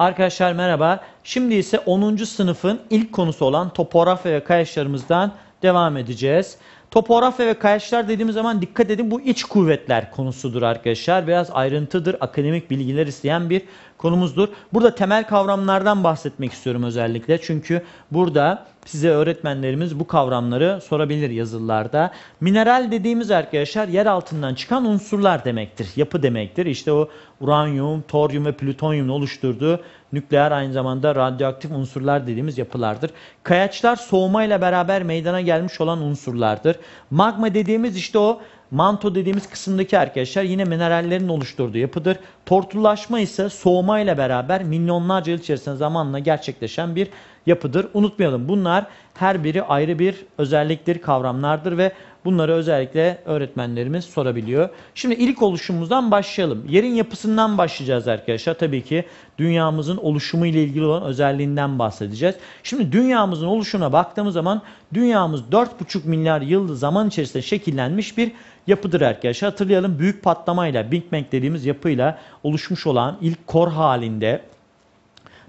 Arkadaşlar merhaba. Şimdi ise 10. sınıfın ilk konusu olan topografya ve kayaçlarımızdan devam edeceğiz. Topografya ve kayaçlar dediğimiz zaman dikkat edin bu iç kuvvetler konusudur arkadaşlar. Biraz ayrıntıdır, akademik bilgiler isteyen bir konumuzdur. Burada temel kavramlardan bahsetmek istiyorum özellikle. Çünkü burada size öğretmenlerimiz bu kavramları sorabilir yazılılarda. Mineral dediğimiz arkadaşlar yer altından çıkan unsurlar demektir. Yapı demektir. İşte o uranyum, toryum ve plütonyumun oluşturduğu nükleer aynı zamanda radyoaktif unsurlar dediğimiz yapılardır. Kayaçlar soğumayla beraber meydana gelmiş olan unsurlardır. Magma dediğimiz işte o manto dediğimiz kısımdaki arkadaşlar yine minerallerin oluşturduğu yapıdır. Tortullaşma ise soğumayla beraber milyonlarca yıl içerisinde zamanla gerçekleşen bir yapıdır. Unutmayalım bunlar her biri ayrı bir özelliktir, kavramlardır ve bunları özellikle öğretmenlerimiz sorabiliyor. Şimdi ilk oluşumumuzdan başlayalım. Yerin yapısından başlayacağız arkadaşlar. Tabii ki dünyamızın oluşumu ile ilgili olan özelliğinden bahsedeceğiz. Şimdi dünyamızın oluşuna baktığımız zaman dünyamız 4,5 milyar yıl zaman içerisinde şekillenmiş bir yapıdır arkadaşlar. Hatırlayalım büyük patlamayla Big Bang dediğimiz yapıyla oluşmuş olan ilk kor halinde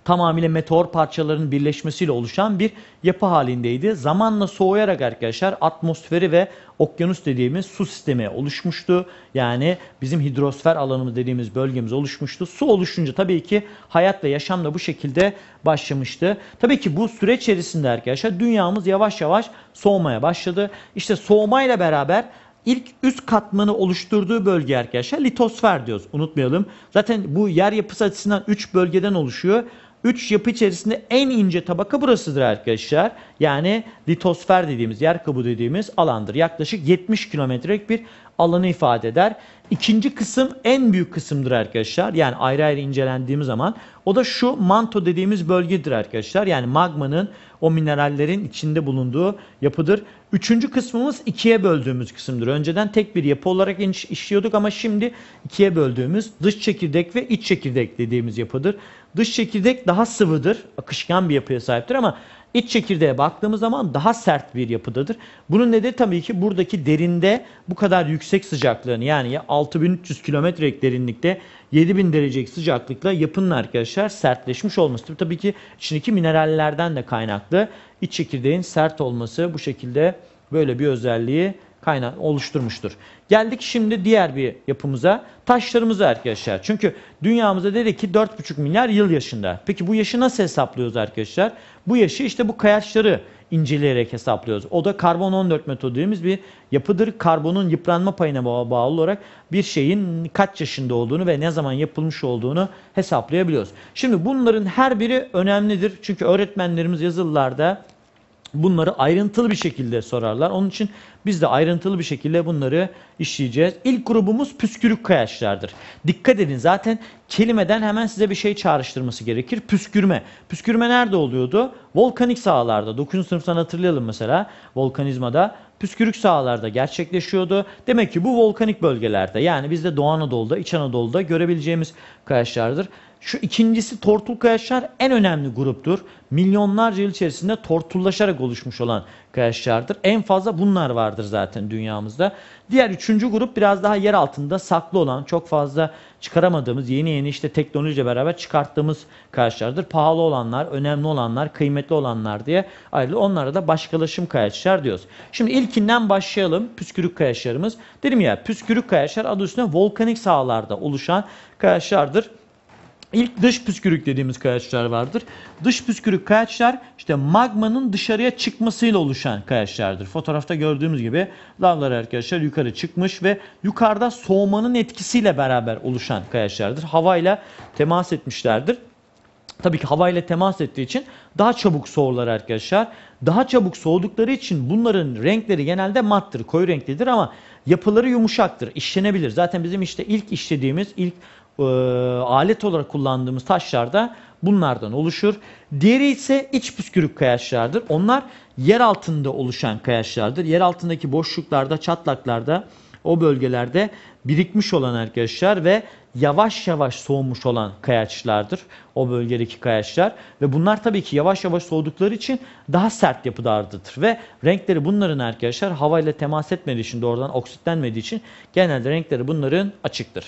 tamamıyla meteor parçalarının birleşmesiyle oluşan bir yapı halindeydi. Zamanla soğuyarak arkadaşlar atmosferi ve okyanus dediğimiz su sistemi oluşmuştu. Yani bizim hidrosfer alanımız dediğimiz bölgemiz oluşmuştu. Su oluşunca tabii ki hayat ve yaşam da bu şekilde başlamıştı. Tabii ki bu süreç içerisinde arkadaşlar dünyamız yavaş yavaş soğumaya başladı. İşte soğumayla beraber İlk üst katmanı oluşturduğu bölge arkadaşlar litosfer diyoruz. Unutmayalım. Zaten bu yer yapısı açısından 3 bölgeden oluşuyor. 3 yapı içerisinde en ince tabaka burasıdır arkadaşlar. Yani litosfer dediğimiz, yer kabuğu dediğimiz alandır. Yaklaşık 70 kilometrelik bir alanı ifade eder. İkinci kısım en büyük kısımdır arkadaşlar. Yani ayrı ayrı incelendiğimiz zaman o da şu manto dediğimiz bölgedir arkadaşlar. Yani magmanın o minerallerin içinde bulunduğu yapıdır. Üçüncü kısmımız ikiye böldüğümüz kısımdır. Önceden tek bir yapı olarak işliyorduk ama şimdi ikiye böldüğümüz dış çekirdek ve iç çekirdek dediğimiz yapıdır. Dış çekirdek daha sıvıdır, akışkan bir yapıya sahiptir ama İç çekirdeğe baktığımız zaman daha sert bir yapıdadır. Bunun nedeni tabii ki buradaki derinde bu kadar yüksek sıcaklığını yani 6300 kilometrelik derinlikte 7000 derecelik sıcaklıkla yapının arkadaşlar sertleşmiş olması. Tabii ki içindeki minerallerden de kaynaklı. İç çekirdeğin sert olması bu şekilde böyle bir özelliği kaynak oluşturmuştur. Geldik şimdi diğer bir yapımıza. Taşlarımıza arkadaşlar. Çünkü dünyamızda dedik ki 4,5 milyar yıl yaşında. Peki bu yaşı nasıl hesaplıyoruz arkadaşlar? Bu yaşı işte bu kayaçları inceleyerek hesaplıyoruz. O da karbon 14 metodu dediğimiz bir yapıdır. Karbonun yıpranma payına bağlı olarak bir şeyin kaç yaşında olduğunu ve ne zaman yapılmış olduğunu hesaplayabiliyoruz. Şimdi bunların her biri önemlidir. Çünkü öğretmenlerimiz yazılılarda bunları ayrıntılı bir şekilde sorarlar. Onun için biz de ayrıntılı bir şekilde bunları işleyeceğiz. İlk grubumuz püskürük kayaçlardır. Dikkat edin zaten kelimeden hemen size bir şey çağrıştırması gerekir. Püskürme. Püskürme nerede oluyordu? Volkanik sahalarda. 9. sınıftan hatırlayalım mesela. Volkanizmada püskürük sahalarda gerçekleşiyordu. Demek ki bu volkanik bölgelerde yani bizde Doğu Anadolu'da, İç Anadolu'da görebileceğimiz kayaçlardır. Şu ikincisi tortul kayaçlar en önemli gruptur. Milyonlarca yıl içerisinde tortullaşarak oluşmuş olan kayaçlardır. En fazla bunlar vardır zaten dünyamızda. Diğer üçüncü grup biraz daha yer altında saklı olan, çok fazla çıkaramadığımız, yeni yeni işte teknolojiyle beraber çıkarttığımız kayaçlardır. Pahalı olanlar, önemli olanlar, kıymetli olanlar diye ayrılı. Onlara da başkalaşım kayaçlar diyoruz. Şimdi ilkinden başlayalım. Püskürük kayaçlarımız. Dedim ya püskürük kayaçlar adı üstünde volkanik sahalarda oluşan kayaçlardır. İlk dış püskürük dediğimiz kayaçlar vardır. Dış püskürük kayaçlar işte magmanın dışarıya çıkmasıyla oluşan kayaçlardır. Fotoğrafta gördüğümüz gibi lavlar arkadaşlar yukarı çıkmış ve yukarıda soğumanın etkisiyle beraber oluşan kayaçlardır. Havayla temas etmişlerdir. Tabii ki havayla temas ettiği için daha çabuk soğurlar arkadaşlar. Daha çabuk soğudukları için bunların renkleri genelde mattır, koyu renklidir ama yapıları yumuşaktır, işlenebilir. Zaten bizim işte ilk işlediğimiz, ilk e, alet olarak kullandığımız taşlar da bunlardan oluşur. Diğeri ise iç püskürük kayaçlardır. Onlar yer altında oluşan kayaçlardır. Yer altındaki boşluklarda, çatlaklarda o bölgelerde birikmiş olan arkadaşlar ve yavaş yavaş soğumuş olan kayaçlardır. O bölgedeki kayaçlar ve bunlar tabii ki yavaş yavaş soğudukları için daha sert yapıdardır ve renkleri bunların arkadaşlar havayla temas etmediği için doğrudan oksitlenmediği için genelde renkleri bunların açıktır.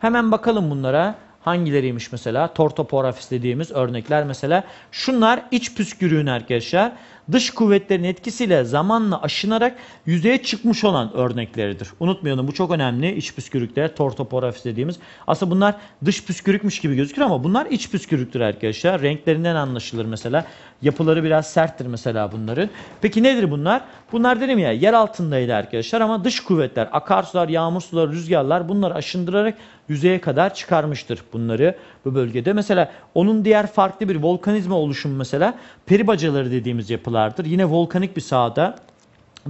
Hemen bakalım bunlara. Hangileriymiş mesela? Tortoporafis dediğimiz örnekler mesela. Şunlar iç püskürüğün arkadaşlar dış kuvvetlerin etkisiyle zamanla aşınarak yüzeye çıkmış olan örnekleridir. Unutmayalım bu çok önemli. İç püskürükler, tortoporafis dediğimiz. Aslında bunlar dış püskürükmüş gibi gözükür ama bunlar iç püskürüktür arkadaşlar. Renklerinden anlaşılır mesela. Yapıları biraz serttir mesela bunların. Peki nedir bunlar? Bunlar dedim ya yer altındaydı arkadaşlar ama dış kuvvetler, akarsular, yağmur suları, rüzgarlar bunları aşındırarak yüzeye kadar çıkarmıştır bunları bu bölgede. Mesela onun diğer farklı bir volkanizma oluşumu mesela peribacaları dediğimiz yapılardır. Yine volkanik bir sahada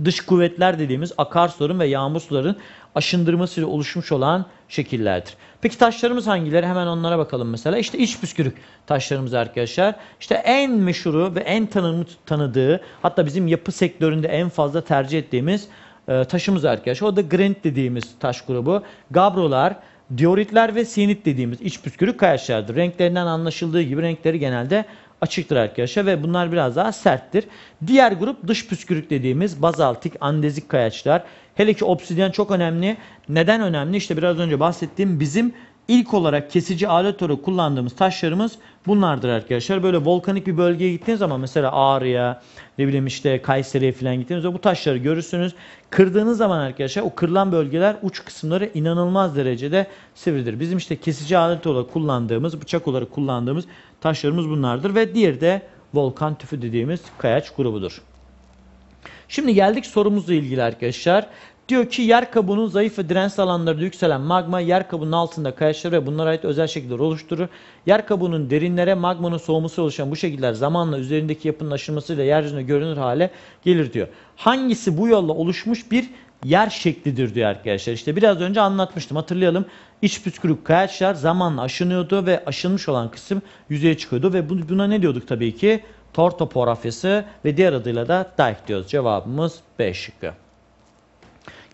dış kuvvetler dediğimiz akarsuların ve yağmur suların aşındırmasıyla oluşmuş olan şekillerdir. Peki taşlarımız hangileri? Hemen onlara bakalım mesela. İşte iç püskürük taşlarımız arkadaşlar. İşte en meşhuru ve en tanımı, tanıdığı hatta bizim yapı sektöründe en fazla tercih ettiğimiz e, taşımız arkadaşlar. O da granit dediğimiz taş grubu. Gabrolar, dioritler ve siyenit dediğimiz iç püskürük kayaçlardır. Renklerinden anlaşıldığı gibi renkleri genelde açıktır arkadaşlar ve bunlar biraz daha serttir. Diğer grup dış püskürük dediğimiz bazaltik, andezik kayaçlar. Hele ki obsidyen çok önemli. Neden önemli? İşte biraz önce bahsettiğim bizim ilk olarak kesici alet olarak kullandığımız taşlarımız bunlardır arkadaşlar. Böyle volkanik bir bölgeye gittiğiniz zaman mesela Ağrı'ya, ne bileyim işte Kayseri'ye falan gittiğinizde bu taşları görürsünüz. Kırdığınız zaman arkadaşlar o kırılan bölgeler uç kısımları inanılmaz derecede sivridir. Bizim işte kesici alet olarak kullandığımız, bıçak olarak kullandığımız taşlarımız bunlardır ve diğeri de volkan tüfü dediğimiz kayaç grubudur. Şimdi geldik sorumuzla ilgili arkadaşlar. Diyor ki yer kabuğunun zayıf ve dirençli alanlarında yükselen magma yer kabuğunun altında kayaçları ve bunlara ait özel şekiller oluşturur. Yer kabuğunun derinlere magmanın soğuması oluşan bu şekiller zamanla üzerindeki yapının aşınmasıyla yeryüzüne görünür hale gelir diyor. Hangisi bu yolla oluşmuş bir yer şeklidir diyor arkadaşlar. İşte biraz önce anlatmıştım hatırlayalım. İç püskürük kayaçlar zamanla aşınıyordu ve aşınmış olan kısım yüzeye çıkıyordu ve buna ne diyorduk tabii ki? Tortoporafyası ve diğer adıyla da dike diyoruz. Cevabımız B şıkkı.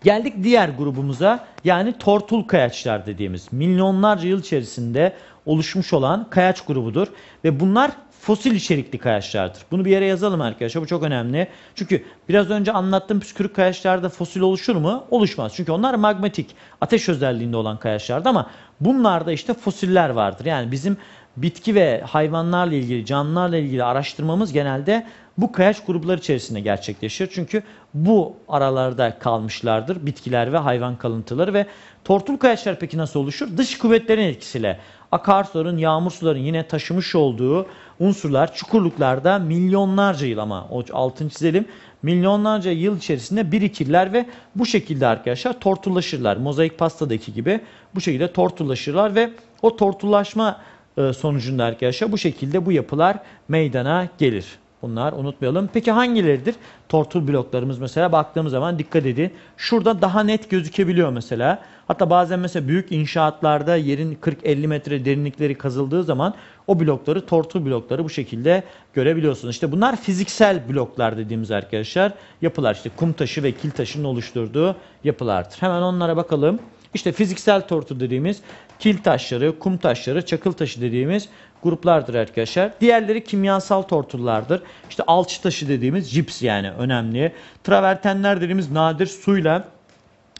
Geldik diğer grubumuza yani tortul kayaçlar dediğimiz milyonlarca yıl içerisinde oluşmuş olan kayaç grubudur. Ve bunlar fosil içerikli kayaçlardır. Bunu bir yere yazalım arkadaşlar. Bu çok önemli. Çünkü biraz önce anlattığım püskürük kayaçlarda fosil oluşur mu? Oluşmaz. Çünkü onlar magmatik, ateş özelliğinde olan kayaçlardı ama bunlarda işte fosiller vardır. Yani bizim bitki ve hayvanlarla ilgili, canlılarla ilgili araştırmamız genelde bu kayaç grupları içerisinde gerçekleşir. Çünkü bu aralarda kalmışlardır bitkiler ve hayvan kalıntıları ve tortul kayaçlar peki nasıl oluşur? Dış kuvvetlerin etkisiyle akarsuların, yağmur suların yine taşımış olduğu unsurlar çukurluklarda milyonlarca yıl ama o altın çizelim milyonlarca yıl içerisinde birikirler ve bu şekilde arkadaşlar tortullaşırlar. Mozaik pastadaki gibi bu şekilde tortullaşırlar ve o tortullaşma sonucunda arkadaşlar bu şekilde bu yapılar meydana gelir. Bunlar unutmayalım. Peki hangileridir? Tortul bloklarımız mesela baktığımız zaman dikkat edin. Şurada daha net gözükebiliyor mesela. Hatta bazen mesela büyük inşaatlarda yerin 40-50 metre derinlikleri kazıldığı zaman o blokları tortul blokları bu şekilde görebiliyorsunuz. İşte bunlar fiziksel bloklar dediğimiz arkadaşlar yapılar. İşte kum taşı ve kil taşının oluşturduğu yapılardır. Hemen onlara bakalım. İşte fiziksel tortu dediğimiz kil taşları, kum taşları, çakıl taşı dediğimiz gruplardır arkadaşlar. Diğerleri kimyasal tortullardır. İşte alçı taşı dediğimiz cips yani önemli. Travertenler dediğimiz nadir suyla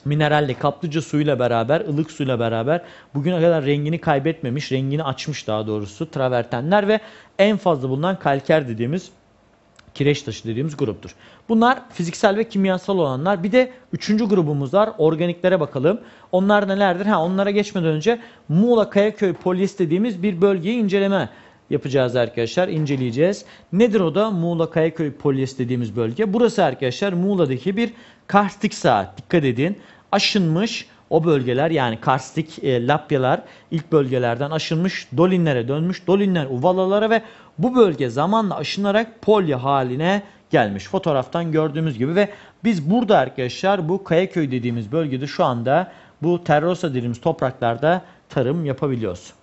mineralle, kaplıca suyla beraber, ılık suyla beraber bugüne kadar rengini kaybetmemiş, rengini açmış daha doğrusu travertenler ve en fazla bulunan kalker dediğimiz kireç taşı dediğimiz gruptur. Bunlar fiziksel ve kimyasal olanlar. Bir de üçüncü grubumuz var. Organiklere bakalım. Onlar nelerdir? Ha, onlara geçmeden önce Muğla Kayaköy Polis dediğimiz bir bölgeyi inceleme yapacağız arkadaşlar. inceleyeceğiz. Nedir o da? Muğla Kayaköy Polis dediğimiz bölge. Burası arkadaşlar Muğla'daki bir karstik saat. Dikkat edin. Aşınmış o bölgeler yani karstik e, lapyalar ilk bölgelerden aşınmış dolinlere dönmüş. Dolinler uvalalara ve bu bölge zamanla aşınarak polya haline gelmiş. Fotoğraftan gördüğümüz gibi ve biz burada arkadaşlar bu Kayaköy dediğimiz bölgede şu anda bu terrosa dediğimiz topraklarda tarım yapabiliyoruz.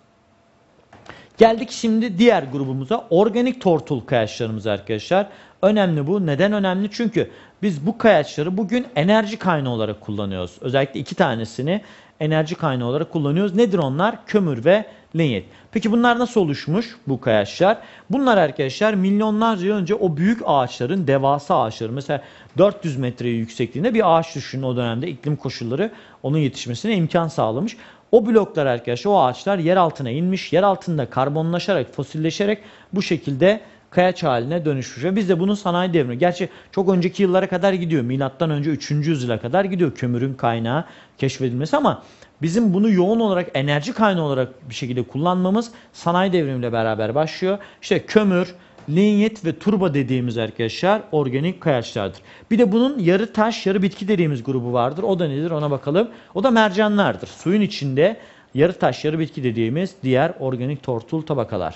Geldik şimdi diğer grubumuza organik tortul kayaçlarımız arkadaşlar. Önemli bu. Neden önemli? Çünkü biz bu kayaçları bugün enerji kaynağı olarak kullanıyoruz. Özellikle iki tanesini enerji kaynağı olarak kullanıyoruz. Nedir onlar? Kömür ve linyit. Peki bunlar nasıl oluşmuş bu kayaçlar? Bunlar arkadaşlar milyonlarca yıl önce o büyük ağaçların, devasa ağaçların mesela 400 metre yüksekliğinde bir ağaç düşünün o dönemde iklim koşulları onun yetişmesine imkan sağlamış. O bloklar arkadaşlar o ağaçlar yer altına inmiş. Yer altında karbonlaşarak fosilleşerek bu şekilde kayaç haline dönüşmüş. Ve biz de bunun sanayi devrimi. Gerçi çok önceki yıllara kadar gidiyor. Milattan önce 3. yüzyıla kadar gidiyor kömürün kaynağı keşfedilmesi ama bizim bunu yoğun olarak enerji kaynağı olarak bir şekilde kullanmamız sanayi devrimiyle beraber başlıyor. İşte kömür, linyit ve turba dediğimiz arkadaşlar organik kayaçlardır. Bir de bunun yarı taş, yarı bitki dediğimiz grubu vardır. O da nedir ona bakalım. O da mercanlardır. Suyun içinde yarı taş, yarı bitki dediğimiz diğer organik tortul tabakalar.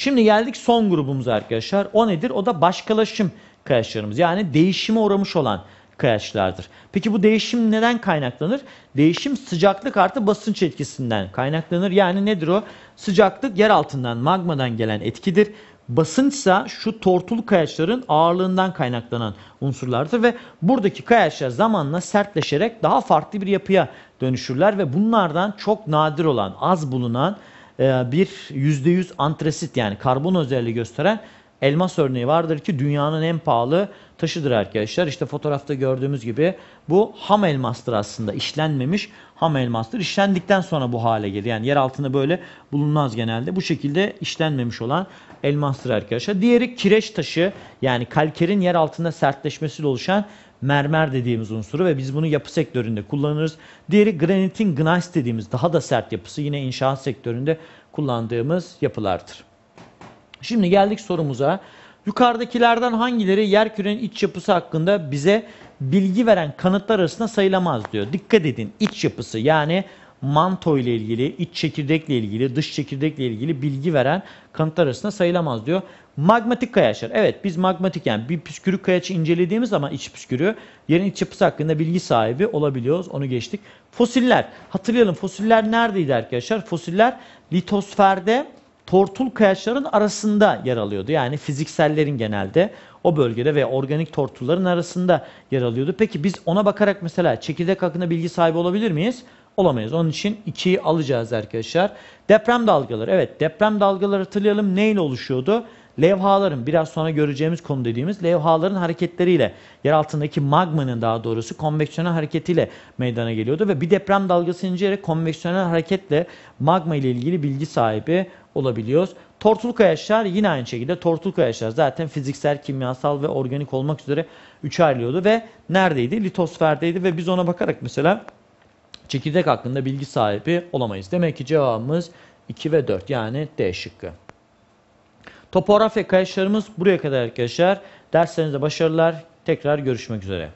Şimdi geldik son grubumuza arkadaşlar. O nedir? O da başkalaşım kayaçlarımız. Yani değişime uğramış olan kayaçlardır. Peki bu değişim neden kaynaklanır? Değişim sıcaklık artı basınç etkisinden kaynaklanır. Yani nedir o? Sıcaklık yer altından magmadan gelen etkidir. Basınçsa şu tortul kayaçların ağırlığından kaynaklanan unsurlardır ve buradaki kayaçlar zamanla sertleşerek daha farklı bir yapıya dönüşürler ve bunlardan çok nadir olan, az bulunan bir %100 antresit yani karbon özelliği gösteren elmas örneği vardır ki dünyanın en pahalı taşıdır arkadaşlar. İşte fotoğrafta gördüğümüz gibi bu ham elmastır aslında. işlenmemiş ham elmastır. İşlendikten sonra bu hale gelir. Yani yer altında böyle bulunmaz genelde. Bu şekilde işlenmemiş olan elmastır arkadaşlar. Diğeri kireç taşı yani kalkerin yer altında sertleşmesiyle oluşan mermer dediğimiz unsuru ve biz bunu yapı sektöründe kullanırız. Diğeri granitin gneiss dediğimiz daha da sert yapısı yine inşaat sektöründe kullandığımız yapılardır. Şimdi geldik sorumuza. Yukarıdakilerden hangileri yerkürenin iç yapısı hakkında bize bilgi veren kanıtlar arasında sayılamaz diyor. Dikkat edin iç yapısı yani manto ile ilgili, iç çekirdekle ilgili, dış çekirdekle ilgili bilgi veren kanıtlar arasında sayılamaz diyor. Magmatik kayaçlar. Evet biz magmatik yani bir püskürük kayaçı incelediğimiz zaman iç püskürüğü yerin iç yapısı hakkında bilgi sahibi olabiliyoruz. Onu geçtik. Fosiller. Hatırlayalım fosiller neredeydi arkadaşlar? Fosiller litosferde tortul kayaçların arasında yer alıyordu. Yani fiziksellerin genelde o bölgede ve organik tortulların arasında yer alıyordu. Peki biz ona bakarak mesela çekirdek hakkında bilgi sahibi olabilir miyiz? Olamayız. Onun için 2'yi alacağız arkadaşlar. Deprem dalgaları. Evet deprem dalgaları hatırlayalım neyle oluşuyordu? Levhaların biraz sonra göreceğimiz konu dediğimiz levhaların hareketleriyle yer altındaki magmanın daha doğrusu konveksiyonel hareketiyle meydana geliyordu ve bir deprem dalgası inceleyerek konveksiyonel hareketle magma ile ilgili bilgi sahibi olabiliyoruz. Tortul kayaçlar yine aynı şekilde tortul kayaçlar zaten fiziksel, kimyasal ve organik olmak üzere üçe ayrılıyordu ve neredeydi? Litosferdeydi ve biz ona bakarak mesela çekirdek hakkında bilgi sahibi olamayız. Demek ki cevabımız 2 ve 4 yani D şıkkı. Topografya kayaçlarımız buraya kadar arkadaşlar. Derslerinizde başarılar. Tekrar görüşmek üzere.